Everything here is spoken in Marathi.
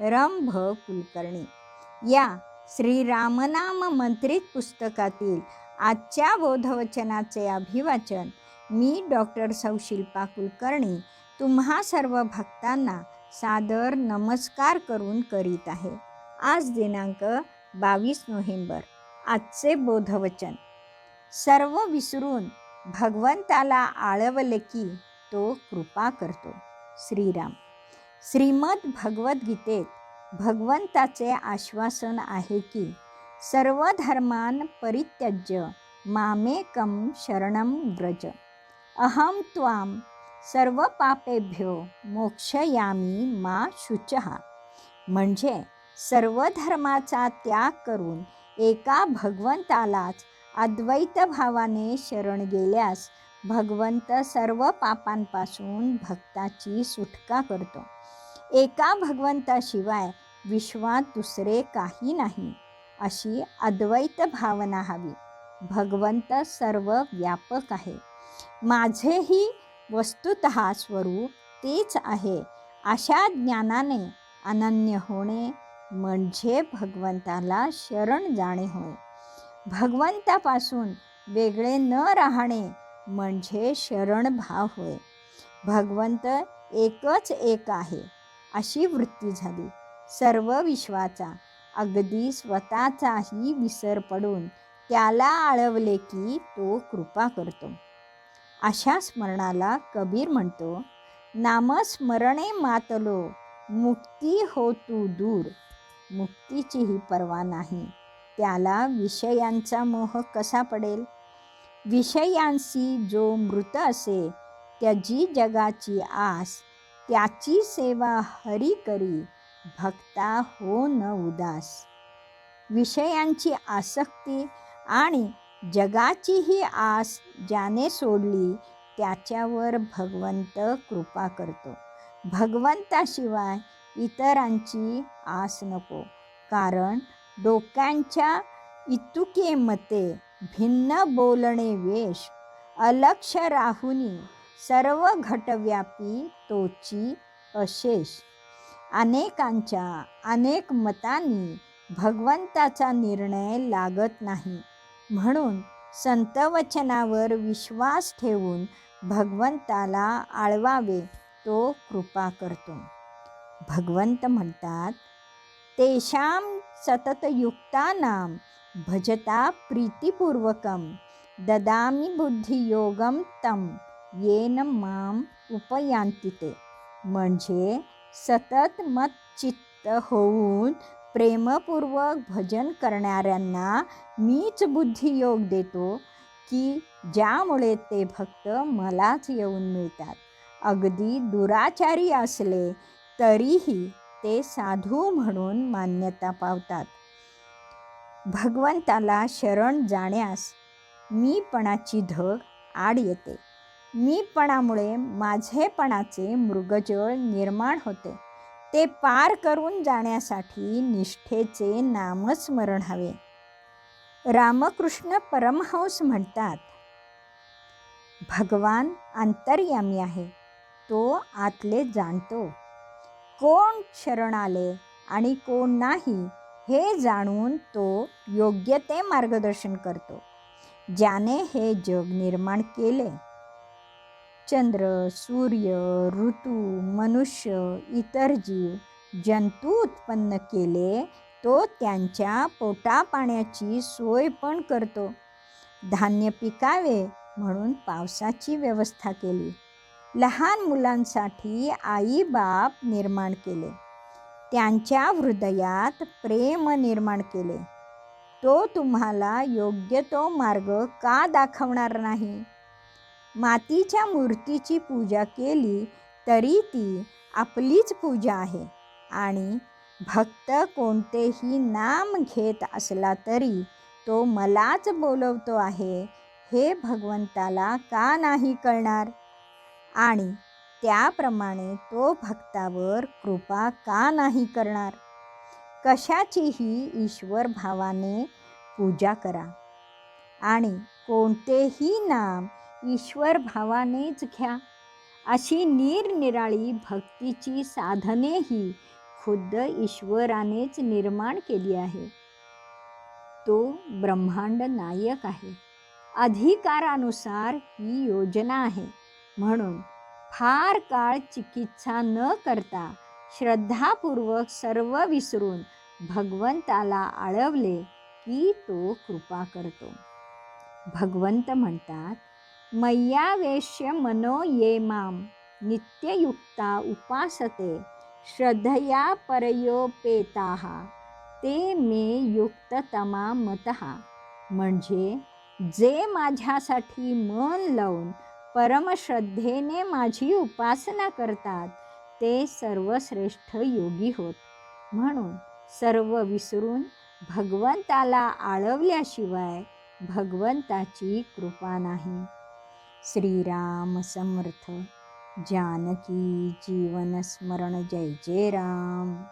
रंभ कुलकर्णी. या श्री रामनाम मंत्रित पुस्तकातील आजच्या बोधवचनाचे अभिवाचन मी डॉक्टर सौशिल्पा कुलकर्णी तुम्हा सर्व भक्तांना सादर नमस्कार करून करीत आहे. आज दिनांक बावीस नोव्हेंबर. आजचे बोधवचन. सर्व विसरून भगवंताला आळवले की तो कृपा करतो. श्रीराम. श्रीमद भगवद्गीतेत भगवंताचे आश्वासन आहे की सर्व धर्मान परित्यज्य मामेकम शरणम व्रज. अहम त्वाम सर्व पापेभ्यो मोक्षयामी मा शुचहा म्हणजे सर्व धर्माचा त्याग करून एका भगवंतालाच अद्वैत भावाने शरण गेल्यास भगवंत सर्व पापांपासून भक्ताची सुटका करतो. एका भगवंताशिवाय विश्वात दुसरे काही नाही अशी अद्वैत भावना हवी. भगवंत सर्व व्यापक आहे. माझेही वस्तुत स्वरूप तेच आहे. अशा ज्ञानाने अनन्य होणे म्हणजे भगवंताला शरण जाणे होय. भगवंतापासून वेगळे न राहणे म्हणजे शरण भाव होय. भगवंत एकच एक आहे अशी वृत्ती झाली. सर्व विश्वाचा अगदी स्वतःचाही विसर पडून त्याला आळवले की तो कृपा करतो. अशा स्मरणाला कबीर म्हणतो नामस्मरणे मातलो मुक्ती हो तू दूर. मुक्तीचीही पर्वा नाही. त्याला विषयांचा मोह कसा पडेल? विषयांशी जो मृत असे त्याची जगाची आस त्याची सेवा हरी करी भक्ता हो न उदास. विषयांची आसक्ती आणि जगाचीही आस ज्याने सोडली त्याच्यावर भगवंत कृपा करतो. भगवंताशिवाय इतरांची आस नको कारण डोक्यांच्या इतुके मते भिन्न बोलणे वेश अलक्ष राहुनी सर्व घटव्यापी तोची अशेष. अनेकांच्या अनेक मतांनी भगवंताचा निर्णय लागत नाही. म्हणून संतवचनावर विश्वास ठेवून भगवंताला आळवावे तो कृपा करतो. भगवंत म्हणतात तेषां सततयुक्तानाम भजता प्रीतिपूर्वकं। ददामि बुद्धियोगं तं येन माम उपयान्ति ते म्हणजे सतत मतचित्त होऊन प्रेमपूर्वक भजन करणाऱ्यांना मीच बुद्धियोग देतो की ज्यामुळे ते भक्त मलाच येऊन मिळतात. अगदी दुराचारी असले तरीही ते साधू म्हणून मान्यता पावतात. भगवंताला शरण जाण्यास मीपणाची धग आड येते. मीपणामुळे माझेपणाचे मृगजळ निर्माण होते. ते पार करून जाण्यासाठी निष्ठेचे नामस्मरण हवे. रामकृष्ण परमहंस म्हणतात भगवान अंतर्यामी आहे तो आतले जाणतो. कोण शरण आले आणि कोण नाही हे जाणून तो योग्य ते मार्गदर्शन करतो ज्याने हे जग निर्माण केले. चंद्र सूर्य ऋतू मनुष्य इतर जीव जंतू उत्पन्न केले तो त्यांच्या पोटापाण्याची सोय पण करतो. धान्य पिकावे म्हणून पावसाची व्यवस्था केली. लहान मुलांसाठी आई बाप निर्माण केले. त्यांच्या हृदयात प्रेम निर्माण केले. तो तुम्हाला योग्य तो मार्ग का दाखवणार नाही? मातीच्या मूर्तीची पूजा केली तरी ती आपलीच पूजा आहे आणि भक्त कोणतेही नाम घेत असला तरी तो मलाच बोलवतो आहे हे भगवंताला का नाही कळणार? आणि त्याप्रमाणे तो भक्तावर कृपा का नाही करणार? कशाचीही ईश्वर भावाने पूजा करा. आणि कोणतेही नाम ईश्वर भावानेच घ्या. अशी निरनिराळी भक्तीची साधनेही खुद्द ईश्वरानेच निर्माण केली आहे. तो ब्रह्मांड नायक आहे. अधिकारानुसार ही योजना आहे. म्हणून फार काळ चिकित्सा न करता श्रद्धापूर्वक सर्व विसरून भगवंताला आळवले की तो कृपा करतो. भगवंत म्हणतात मय्यावेश्य मनो ये माम नित्ययुक्ता उपासते श्रद्धया परयोपेता ते मे युक्ततमा मतहा म्हणजे जे माझ्यासाठी मन लावून परमश्रद्धेने माझी उपासना करतात. ते सर्वश्रेष्ठ योगी होत. म्हणून सर्व विसरून भगवंताला आळवल्याशिवाय भगवंताची कृपा नाही. श्रीराम समर्थ. जानकी जीवन स्मरण. जय जय राम.